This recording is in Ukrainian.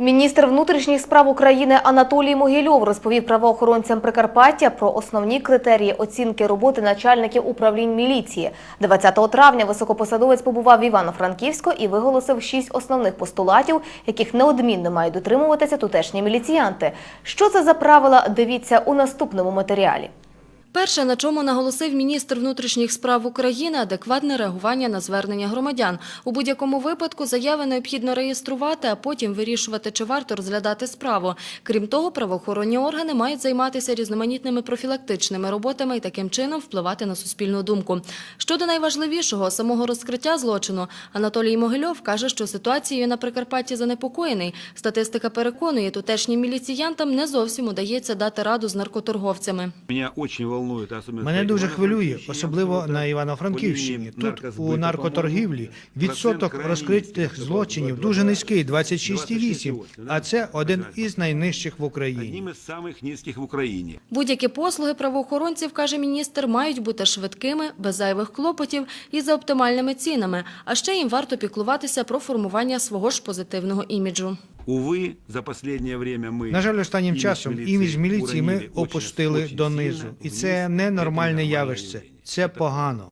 Міністр внутрішніх справ України Анатолій Могильов розповів правоохоронцям Прикарпаття про основні критерії оцінки роботи начальників управлінь міліції. 20 травня високопосадовець побував в Івано-Франківську і виголосив шість основних постулатів, яких неодмінно мають дотримуватися тутешні міліціянти. Що це за правила? Дивіться у наступному матеріалі. Перше, на чому наголосив міністр внутрішніх справ України, адекватне реагування на звернення громадян. У будь-якому випадку заяви необхідно реєструвати, а потім вирішувати, чи варто розглядати справу. Крім того, правоохоронні органи мають займатися різноманітними профілактичними роботами і таким чином впливати на суспільну думку. Щодо найважливішого самого розкриття злочину, Анатолій Могильов каже, що ситуацією на Прикарпатті занепокоєний. Статистика переконує, тутешнім міліціянтам не зовсім удається дати раду з наркоторговцями. Волнует, особенно Мене дуже хвилює, особливо на Івано-Франківщині. Тут у наркоторгівлі відсоток розкритих злочинів дуже низький 26,8, а це один із найнижчих в Україні. в Украине. Будь-які послуги правоохоронців, каже міністр, мають бути швидкими, без зайвих клопотів і за оптимальними цінами. А ще їм варто піклуватися про формування свого ж позитивного іміджу. Увы, за последнее время ми На жаль, останнім часом імідж міліції ми опустили донизу, і це ненормальне нормальне явище. Це погано.